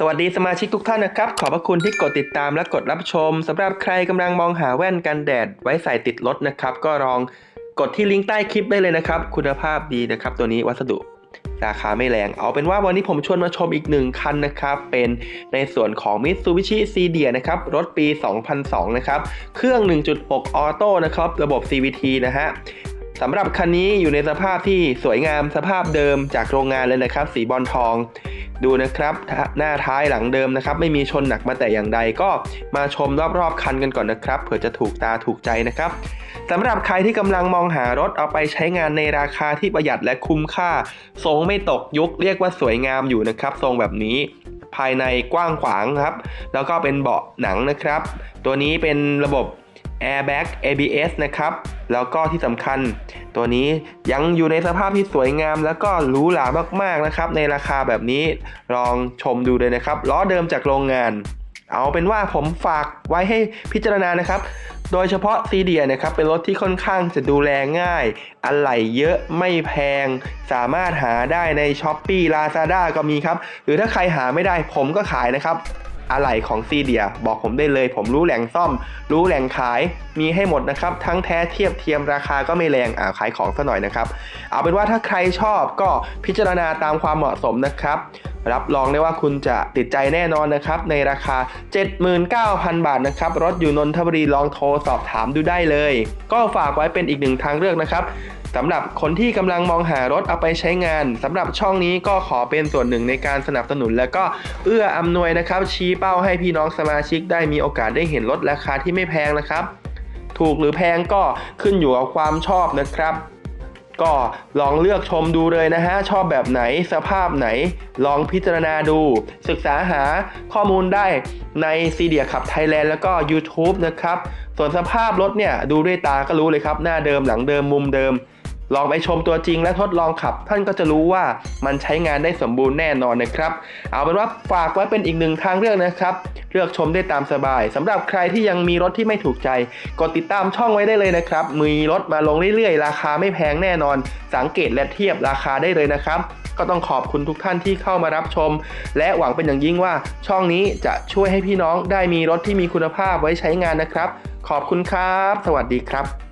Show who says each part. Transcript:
Speaker 1: สวัสดีสมาชิกทุกท่านนะครับ ขอบพระคุณที่กดติดตามและกดรับชมสำหรับใครกำลังมองหาแว่นกันแดดไว้ใส่ติดรถนะครับ ก็ลองกดที่ลิงก์ใต้คลิปได้เลยนะครับ คุณภาพดีนะครับ ตัวนี้วัสดุราคาไม่แรง เอาเป็นว่าวันนี้ผมชวนมาชมอีกหนึ่งคันนะครับ เป็นในส่วนของ Mitsubishi c d นะครับ รถปี 2002 นะครับ เครื่อง 1.6 ออโต้นะครับ ระบบ CVT นะฮะสำหรับคันนี้อยู่ในสภาพที่สวยงามสภาพเดิมจากโรงงานเลยนะครับ สีบอลทอง ดูนะครับหน้าท้ายหลังเดิมนะครับ ไม่มีชนหนักมาแต่อย่างใดก็มาชมรอบๆคันกันก่อนนะครับเผื่อจะถูกตาถูกใจนะครับสำหรับใครที่กำลังมองหารถเอาไปใช้งานในราคาที่ประหยัดและคุ้มค่า ทรงไม่ตกยุคเรียกว่าสวยงามอยู่นะครับ ทรงแบบนี้ภายในกว้างขวางครับ แล้วก็เป็นเบาะหนังนะครับ ตัวนี้เป็นระบบ Airbag ABS นะครับ แล้วก็ที่สำคัญ ตัวนี้ยังอยู่ในสภาพที่สวยงาม แล้วก็หรูหรามากๆนะครับ ในราคาแบบนี้ลองชมดูเลยนะครับล้อเดิมจากโรงงาน เอาเป็นว่าผมฝากไว้ให้พิจารณานะครับ โดยเฉพาะซีเดียนะครับเป็นรถที่ค่อนข้างจะดูแลง่าย อะไหล่เยอะไม่แพง สามารถหาได้ใน s h อ p e e Lazada ก็มีครับ หรือถ้าใครหาไม่ได้ผมก็ขายนะครับ อะไหล่ของซีเดีย บอกผมได้เลย ผมรู้แหล่งซ่อม รู้แหล่งขายมีให้หมดนะครับ ทั้งแท้เทียบเทียมราคาก็ไม่แรงอ่าขายของซะหน่อยนะครับ เอาเป็นว่าถ้าใครชอบก็พิจารณาตามความเหมาะสมนะครับ รับรองได้ว่าคุณจะติดใจแน่นอนนะครับในราคา 79,000 บาทนะครับรถอยู่นนทบุรีลองโทรสอบถามดูได้เลย ก็ฝากไว้เป็นอีกหนึ่งทางเลือกนะครับสำหรับคนที่กำลังมองหารถเอาไปใช้งานสำหรับช่องนี้ก็ขอเป็นส่วนหนึ่งในการสนับสนุน และก็เอื้ออำนวยนะครับ ชี้เป้าให้พี่น้องสมาชิกได้มีโอกาสได้เห็นรถราคาที่ไม่แพงนะครับ ถูกหรือแพงก็ขึ้นอยู่กับความชอบนะครับ ก็ลองเลือกชมดูเลยนะฮะ ชอบแบบไหนสภาพไหน ลองพิจารณาดู ศึกษาหาข้อมูลได้ในซีเดียขับไทยแลนด์แล้วก็ YouTube นะครับ ส่วนสภาพรถเนี่ย ดูด้วยตาก็รู้เลยครับ หน้าเดิมหลังเดิมมุมเดิม ลองไปชมตัวจริงและทดลองขับ ท่านก็จะรู้ว่ามันใช้งานได้สมบูรณ์แน่นอนนะครับ เอาเป็นว่าฝากไว้เป็นอีกหนึ่งทางเลือกนะครับ เลือกชมได้ตามสบายสำหรับใครที่ยังมีรถที่ไม่ถูกใจ กดติดตามช่องไว้ได้เลยนะครับ มีรถมาลงเรื่อยๆ ราคาไม่แพงแน่นอน สังเกตและเทียบราคาได้เลยนะครับก็ต้องขอบคุณทุกท่านที่เข้ามารับชม และหวังเป็นอย่างยิ่งว่า ช่องนี้จะช่วยให้พี่น้องได้มีรถที่มีคุณภาพไว้ใช้งานนะครับ ขอบคุณครับ สวัสดีครับ